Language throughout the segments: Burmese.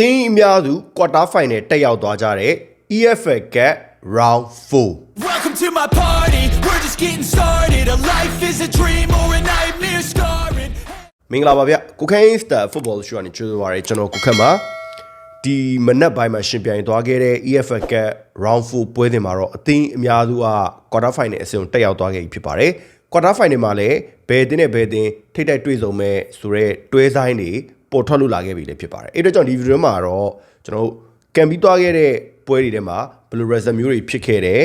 သင်းအများစု quarter final တက်ရောက်သွားကြတဲ့ EFL Cup round 4 Welcome to my party. We're just getting started. A life is a dream or a nightmare scarring. မင်္ဂလာပါဗျကိုခင်းစတာ football show ကနေကြိုဆိုပါရစေကျွန်တော်ကိုခက်ပါဒီမနက်ပိုင်းမှာရှင်ပြိုင်သွားခဲ့တဲ့ EFL Cup round 4ပွဲစဉ်မှာတော့အသင်းအများစုက quarter final အဆင့်ကိုတက်ရောက်သွားခဲ့ပြီဖြစ်ပါတယ် quarter final မှာလည်းဘယ်တင်းနဲ့ဘယ်တင်းထိတ်တိုက်တွေ့ဆုံမဲ့ဆိုတော့တွဲဆိုင်တွေ ပေါ်ထွက်လို့လာခဲ့ပြီလည်းဖြစ်ပါတယ်အဲ့တော့ကြောင့်ဒီဗီဒီယိုမှာတော့ကျွန်တော်တို့ကံပြီးသွားခဲ့တဲ့ပွဲတွေထဲမှာဘယ်လို result မျိုးတွေဖြစ်ခဲ့တယ်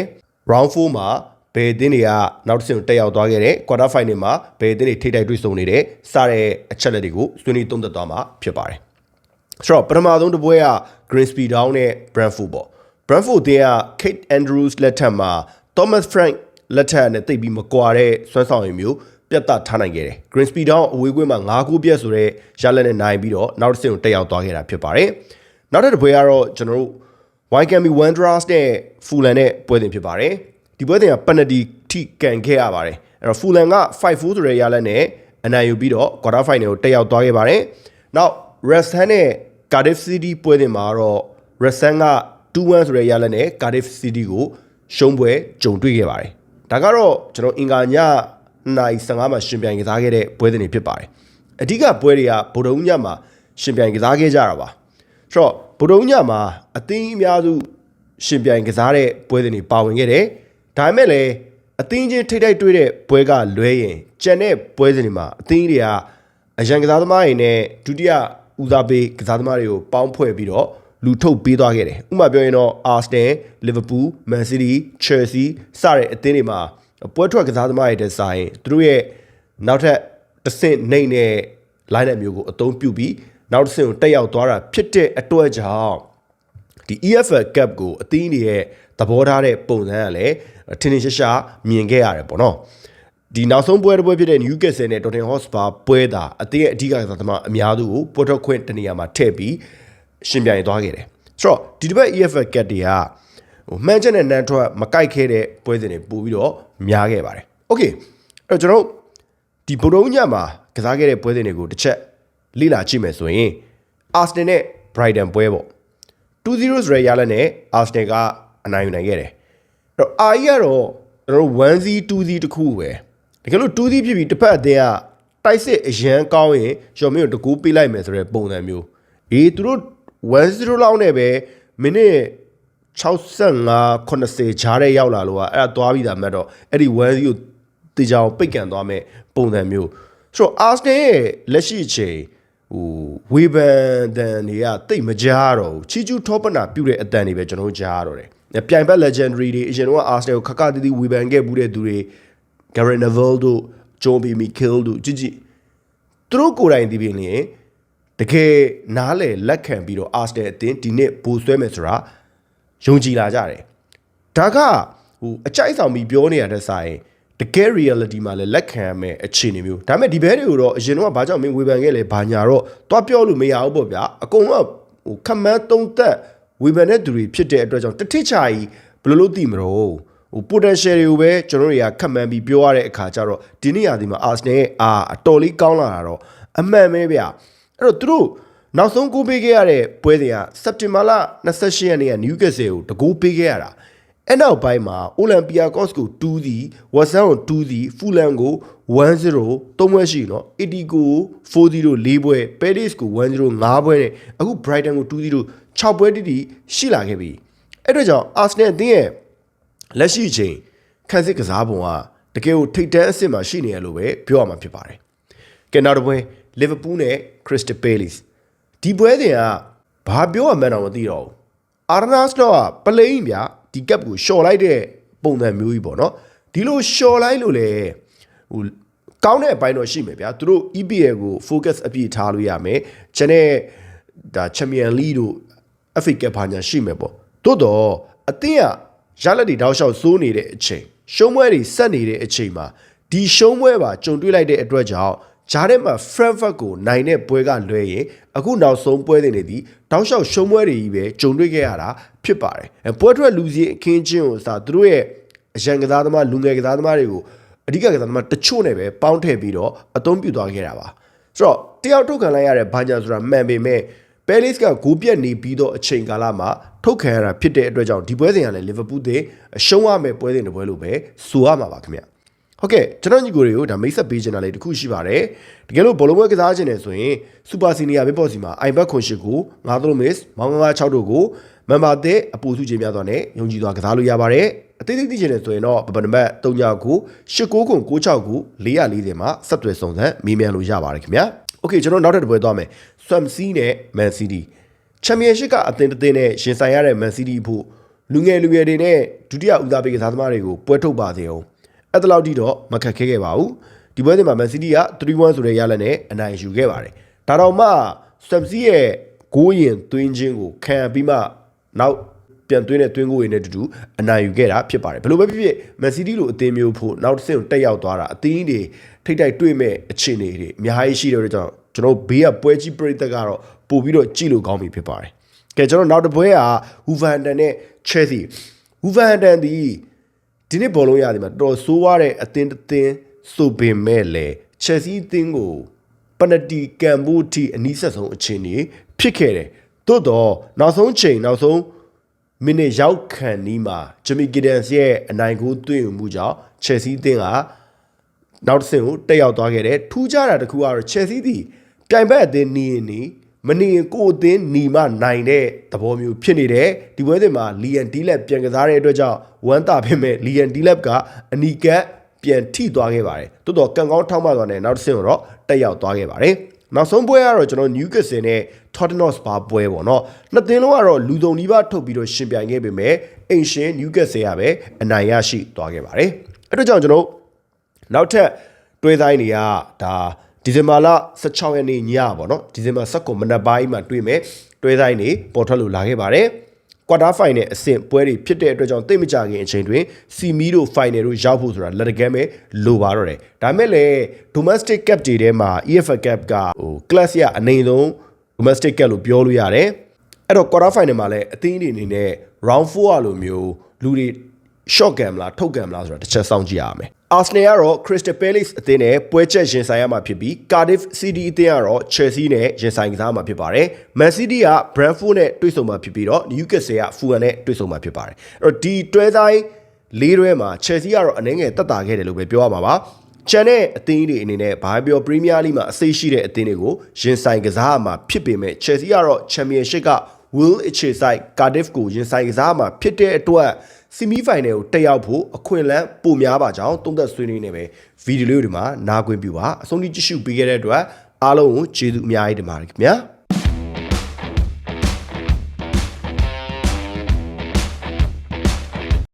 round 4မှာဘယ်အသင်းတွေကနောက်တစ်ဆင့်ကိုတက်ရောက်သွားခဲ့တဲ့ quarter final မှာဘယ်အသင်းတွေထိပ်တိုက်တွေ့ဆုံနေတဲ့စတဲ့အချက်လက်တွေကိုဆွေးနွေးသုံးသပ်သွားမှာဖြစ်ပါတယ်။ဆိုတော့ပထမဆုံးတစ်ပွဲက Grimsby Town နဲ့ Brentford ပေါ့ Brentford အသင်းက Kate Andrews လက်ထက်မှာ Thomas Frank လက်ထက်နဲ့တိတ်ပြီးမကွာတဲ့စွမ်းဆောင်ရည်မျိုး ပြတ်သားထားနိုင်ခဲ့တယ်။ Grimsby Town အဝေးကွင်းမှာ9ခုပြည့်ဆိုတဲ့ရလက်နဲ့နိုင်ပြီးတော့နောက်တစ်ဆင့်ကိုတက်ရောက်သွားခဲ့တာဖြစ်ပါတယ်။နောက်တစ်ပွဲကတော့ကျွန်တော်တို့ Wycombe Wanderers နဲ့ Fulham နဲ့ပွဲစဉ်ဖြစ်ပါတယ်။ဒီပွဲစဉ်က penalty ထိကန်ခဲ့ရပါတယ်။အဲ့တော့ Fulham က5-4ဆိုတဲ့ရလက်နဲ့အနိုင်ယူပြီးတော့ quarter final ကိုတက်ရောက်သွားခဲ့ပါတယ်။နောက် West Ham နဲ့ Cardiff City ပွဲစဉ်မှာတော့ West Ham က2-1ဆိုတဲ့ရလက်နဲ့ Cardiff City ကိုရှုံးပွဲကြုံတွေ့ခဲ့ပါတယ်။ဒါကတော့ကျွန်တော်အင်္ဂါည နိုင်15မှာရှင်ပြိုင်ကစားခဲ့တဲ့ပွဲစဉ်တွေဖြစ်ပါတယ်။အဓိကပွဲတွေကဗိုလ်တုံးညမှာရှင်ပြိုင်ကစားခဲ့ကြတာပါ။ဆိုတော့ဗိုလ်တုံးညမှာအသင်းအများစုရှင်ပြိုင်ကစားတဲ့ပွဲစဉ်တွေပါဝင်ခဲ့တယ်။ဒါပေမဲ့လည်းအသင်းချင်းထိတိုက်တွေ့တဲ့ပွဲကလွဲရင်ကြံတဲ့ပွဲစဉ်တွေမှာအသင်းတွေကအရန်ကစားသမားတွေနဲ့ဒုတိယဦးစားပေးကစားသမားတွေကိုပေါင်းဖွဲ့ပြီးတော့လူထုတ်ပေးသွားခဲ့တယ်။ဥပမာပြောရင်တော့ Arsenal, Liverpool, Man City, Chelsea စတဲ့အသင်းတွေမှာ ပွဲထွက်ကစားသမားတွေတဲ့ဆိုင်သူတို့ရဲ့နောက်ထပ်တစ်ဆင့်နှိမ့်တဲ့ line up မျိုးကိုအသုံးပြုပြီးနောက်တစ်ဆင့်ကိုတက်ရောက်သွားတာဖြစ်တဲ့အတွက်ကြောင့်ဒီ EFL Cup ကိုအသင်းတွေရဲ့သဘောထားတဲ့ပုံစံကလည်းထင်ထင်ရှားရှားမြင်ခဲ့ရတယ်ပေါ့နော်ဒီနောက်ဆုံးပွဲတစ်ပွဲဖြစ်တဲ့ Newcastle နဲ့ Tottenham Hotspur ပွဲတာအသင်းရဲ့အဓိကကစားသမားအများစုကိုပွဲထွက်ခွင့်တနေရာမှာထည့်ပြီးရှင်ပြိုင်သွားခဲ့တယ်ဆိုတော့ဒီတစ်ပတ် EFL Cup တွေကဟိုမှန်ချက်နဲ့နန်းထွက်မကိုက်ခဲတဲ့ပွဲစဉ်တွေပို့ပြီးတော့ များခဲ့ပါတယ်။ Okay အဲ့တော့ကျွန်တော်တို့ဒီဗုဒ္ဓဦးညမှာကစားခဲ့တဲ့ပွဲစဉ်တွေကိုတစ်ချက်လေ့လာကြည့်မယ်ဆိုရင် Arsenal နဲ့ Brighton ပွဲပေါ့2-0ဆိုရရလက်နဲ့ Arsenal ကအနိုင်ယူနိုင်ခဲ့တယ်။အဲ့တော့ RE ကတော့ကျွန်တော်တို့1-0 2-0တခုပဲတကယ်လို့2-0ဖြစ်ပြီးတစ်ဖက်အသင်းကတိုက်စစ်အရန်ကောင်းရင်ကျော်မင်းကိုတကူပေးလိုက်မယ်ဆိုတဲ့ပုံစံမျိုးအေးသူတို့1-0လောက်နဲ့ပဲမိနစ် 65 80ဂျားတဲ့ရောက်လာလို့ကအဲ့ဒါသွားပြီးသားမှတ်တော့အဲ့ဒီ1-0ကိုတေချာအောင်ပိတ်ကန်သွားမယ်ပုံစံမျိုးဆိုတော့ Arsenal ရဲ့လက်ရှိအချိန်ဟိုဝေဘန်တန်တွေကတိတ်မကြားတော့ဘူးချီကျူထောပနာပြုတ်တဲ့အတန်တွေပဲကျွန်တော်တို့ကြားတော့တယ်ပြိုင်ဘက် legendary တွေအရင်တော့ Arsenal ကိုခက်ခက်တီးတီးဝေဘန်ခဲ့ဘူးတဲ့သူတွေ Gary Neville တို့ John B. Mikel တို့ကြည့်ကြည့်သူတို့ကိုယ်တိုင်ဒီပြင်လျင်တကယ်နားလေလက်ခံပြီးတော့ Arsenal အသင်းဒီနှစ်ပိုဆွဲမယ်ဆိုတာ ယုံကြည်လာကြတယ်ဒါကဟိုအကြိုက်ဆောင်ပြီးပြောနေရတဲ့ဆိုင်တကယ် reality မှာလည်းလက်ခံရမယ်အခြေအနေမျိုးဒါပေမဲ့ဒီဘဲတွေကိုတော့အရင်တော့ဘာကြောင့်မင်းဝေဖန်ခဲ့လဲဘာညာတော့တွားပြောလို့မရဘူးပေါ့ဗျာအကုန်လုံးဟိုခမန်းသုံးသက်ဝေဖန်တဲ့သူတွေဖြစ်တဲ့အတွက်ကြောင့်တထစ်ချာကြီးဘယ်လိုလုပ်သိမလို့ဟို potential တွေကိုပဲကျွန်တော်တို့တွေကခက်မှန်းပြီးပြောရတဲ့အခါကျတော့ဒီနေ့ရာဒီမှာ Arsenal ရဲ့အာအတော်လေးကောင်းလာတာတော့အမှန်ပဲဗျအဲ့တော့သူတို့ နောက်ဆုံးကိုပေးခဲ့ရတဲ့ပွဲစဉ်ကစက်တင်ဘာလ28ရက်နေ့က Newcastle ကိုတကူပေးခဲ့ရတာအဲ့နောက်ပိုင်းမှာအိုလံပီယာကော့စ်ကို2စီဝက်ဆန်ကို2စီဖူလန်ကို1-0သုံးပွဲရှိနော်အီတီကို4-0 4ပွဲပဲရစ်ကို1-0 5ပွဲနဲ့အခု Brighton ကို2-0 6ပွဲတိတိရှိလာခဲ့ပြီအဲ့တော့ကြောင့် Arsenal အသင်းရဲ့လက်ရှိအချိန်ခန်းစစ်ကစားပုံကတကယ်ကိုထိတ်တန်းအဆင့်မှာရှိနေရလို့ပဲပြောရမှာဖြစ်ပါတယ်။ကဲနောက်တစ်ပွဲ Liverpool နဲ့ Crystal Palace ဒီပွဲစဉ်ကဘာပြောရမှန်းတော့မသိတော့ဘူး။ Arsenal တော့ပလိန်ဗျာဒီကပ်ကိုရှော့လိုက်တဲ့ပုံစံမျိုးကြီးပေါ့နော်။ဒီလိုရှော့လိုက်လို့လေဟိုကောင်းတဲ့အပိုင်းတော့ရှိမယ်ဗျာ။သူတို့ EPL ကို focus အပြည့်ထားလို့ရမယ်။ကျွန်တဲ့ဒါ Champion League တို့ FA Cup ဘာညာရှိမယ်ပေါ့။တိုးတော့အသင်းကရလက်တွေတောက်လျှောက်စိုးနေတဲ့အချိန်ရှုံးပွဲတွေဆက်နေတဲ့အချိန်မှာဒီရှုံးပွဲပါကြုံတွေ့လိုက်တဲ့အတွက်ကြောင့် ဂျားထဲမှာ Frankfurt ကိုနိုင်တဲ့ပွဲကလွဲရင်အခုနောက်ဆုံးပွဲတွေနေသည်တောက်လျှောက်ရှုံးပွဲတွေကြီးပဲကြုံတွေ့ခဲ့ရတာဖြစ်ပါတယ်အဲပွဲထွက်လူစည်းအခင်းချင်းကိုစာသူတို့ရဲ့အရန်ကစားသမားလူငယ်ကစားသမားတွေကိုအဓိကကစားသမားတချို့နဲ့ပဲပေါင်းထည့်ပြီးတော့အသုံးပြုသွားခဲ့တာပါဆိုတော့တယောက်ထုတ်ခံလိုက်ရတဲ့ဘာညာဆိုတာမှန်ပေမဲ့ပဲလစ်ကဂိုးပြတ်နေပြီးတော့အချိန်ကာလမှာထုတ်ခံရတာဖြစ်တဲ့အတွက်ကြောင့်ဒီပွဲစဉ်ကလည်းလီဗာပူးတဲ့အရှုံးရမယ့်ပွဲစဉ်တစ်ပွဲလို့ပဲဆိုရမှာပါခင်ဗျ ဟုတ်ကဲ့ကျွန်တော်ညီကိုတွေကိုဒါမိတ်ဆက်ပေးချင်တာလေးတစ်ခုရှိပါတယ်တကယ်လို့ဘောလုံးပွဲကစားခြင်းနေဆိုရင်စူပါစီနီယာဘေးပေါ်စီမှာအိုင်ဘတ်ခွန်ရှိကို9သလုံးမစ်မောင်96တို့ကိုမန်ပါတဲ့အပူစုချင်းများစွာနဲ့ယုံကြည်စွာကစားလို့ရပါတယ်အသေးသေးသိချင်တယ်ဆိုရင်တော့ပပနံပါတ်39ကို89ခု96ခု440မှာဆက်သွယ်စုံစမ်းမေးမြန်းလို့ရပါတယ်ခင်ဗျာโอเคကျွန်တော်နောက်ထပ်တစ်ပွဲသွားမယ်ဆွမ်စီနဲ့မန်စီးတီးချန်ပီယံရှစ်ကအသင်းတစ်သင်းနဲ့ရှင်ဆိုင်ရတဲ့မန်စီးတီးဖို့လူငယ်လူငယ်တွေနဲ့ဒုတိယဦးစားပေးကစားသမားတွေကိုပွဲထုတ်ပါစေအောင် အဲ့ဒါလောက်ထိတော့မခက်ခဲခဲ့ပါဘူးဒီပွဲစဉ်မှာမန်စီးတီးက3-1ဆိုတဲ့ရလဒ်နဲ့အနိုင်ယူခဲ့ပါတယ်ဒါတော့မှဆွမ်စီရဲ့ဂိုးရင်သွင်းခြင်းကိုခံပြီးမှနောက်ပြန်သွင်းတဲ့သွင်းကိုရင်းနဲ့တူတူအနိုင်ယူခဲ့တာဖြစ်ပါတယ်ဘယ်လိုပဲဖြစ်ဖြစ်မန်စီးတီးလိုအသင်းမျိုးဖို့နောက်တစ်ဆင့်ကိုတက်ရောက်သွားတာအသင်းတွေထိတ်တိုက်တွေ့မဲ့အခြေအနေတွေအများကြီးရှိတဲ့အတွက်ကြောင့်ကျွန်တော်ဘေးကပွဲကြီးပြိသက်ကတော့ပို့ပြီးတော့ကြည့်လို့ကောင်းပြီဖြစ်ပါတယ်ကဲကျွန်တော်နောက်တစ်ပွဲကဟူဗန်တန်နဲ့ချယ်ဆီဟူဗန်တန်ဒီ ဒီနေ့ဘောလုံးရတယ်မှာတော်တော်ဆိုးွားတဲ့အသင်းတစ်သင်းဆိုပေမဲ့လေချယ်ဆီအသင်းကိုပနတီကမ်ဘူတီအနီးဆက်ဆုံးအခြေအနေဖြစ်ခဲ့တယ်။သို့တော့နောက်ဆုံးချိန်နောက်ဆုံးမိနစ်ရောက်ခံနီးမှာဂျမီဂီဒန်စ်ရဲ့အနိုင်ကိုသွင်းယူမှုကြောင့်ချယ်ဆီအသင်းကနောက်တစ်ဆင့်ကိုတက်ရောက်သွားခဲ့တယ်။ထူးခြားတာတစ်ခုကတော့ချယ်ဆီသည်ပြိုင်ဘက်အသင်းနီးရင်နီး မနေရင်ကိုယ်အသင်းနီမနိုင်တဲ့သဘောမျိုးဖြစ်နေတယ်။ဒီပွဲစဉ်မှာလီယန်ဒီလက်ပြန်ကစားတဲ့အတွက်ကြောင့်ဝမ်းသာဖြစ်မဲ့လီယန်ဒီလက်ကအနီကပ်ပြန်ထိသွားခဲ့ပါတယ်။တိုးတော့ကံကောင်းထောက်မှသွားတဲ့နောက်တစ်ဆင့်ကိုတော့တက်ရောက်သွားခဲ့ပါတယ်။နောက်ဆုံးပွဲကတော့ကျွန်တော် Newcastle နဲ့ Tottenham Hotspur ပွဲပေါ့နော်။နှစ်သင်းလုံးကတော့လူစုံနီးပါးထုတ်ပြီးတော့ရှင်ပြိုင်ခဲ့ပေမဲ့အိမ်ရှင် Newcastle ကပဲအနိုင်ရရှိသွားခဲ့ပါတယ်။အဲ့တော့ကြောင့်ကျွန်တော်နောက်ထပ်တွဲဆိုင်တွေကဒါ ဒီဇင်ဘာလ16ရက်နေ့ညပေါ့နော်ဒီဇင်ဘာ19မနက်ပိုင်းမှာတွေ့မယ်တွဲဆိုင်တွေပေါ်ထွက်လို့လာခဲ့ပါတယ်ကွာတာဖိုင်နယ်အဆင့်ပွဲတွေဖြစ်တဲ့အတွက်ကြောင့်တိတ်မကြခင်အချိန်တွင်စီမီတို့ဖိုင်နယ်တို့ရောက်ဖို့ဆိုတာလက်တကမ်းပဲလိုပါတော့တယ်ဒါမဲ့လည်း domestic cap တွေထဲမှာ EFL cap ကဟို class ရအနေဆုံး domestic cap လို့ပြောလို့ရတယ်အဲ့တော့ quarter final မှာလည်းအသင်းတွေအနေနဲ့ round 4အလိုမျိုးလူတွေ short game လားထုတ် game လားဆိုတာတစ်ချက်စောင့်ကြည့်ရ အောင်။ Arsenal ကတော့ Crystal Palace အသင်းနဲ့ပွဲချက်ရင်ဆိုင်ရမှာဖြစ်ပြီး Cardiff City အသင်းကတော့ Chelsea နဲ့ရင်ဆိုင်ကစားမှာဖြစ်ပါတယ်။ Man City က Brentford နဲ့တွေ့ဆုံမှာဖြစ်ပြီးတော့ Newcastle က Fulham နဲ့တွေ့ဆုံမှာဖြစ်ပါတယ်။အဲ့တော့ဒီတွဲဆိုင်လေးတွဲမှာ Chelsea ကတော့အနေငယ်တက်တာခဲ့တယ်လို့ပဲပြောရမှာပါ။ချန်တဲ့အသင်းတွေအနေနဲ့ဘာပြော Premier League မှာအစိရှိတဲ့အသင်းတွေကိုရင်ဆိုင်ကစားရမှာဖြစ်ပေမဲ့ Chelsea ကတော့ Championship က Will Echesai Cardiff ကိုရင်ဆိုင်ကစားမှာဖြစ်တဲ့အတွက် ဆီမီဖိုင်နယ်ကိုတက်ရောက်ဖို့အခွင့်အလမ်းပိုများပါကြောင်းသုံးသက်ဆွေးနွေးနေပဲဗီဒီယိုလေးတွေမှာနားခွင့်ပြုပါအဆုံးထိကြည့်ရှုပေးခဲ့တဲ့အတွက်အားလုံးကိုကျေးဇူးအများကြီးတင်ပါတယ်ခင်ဗျာ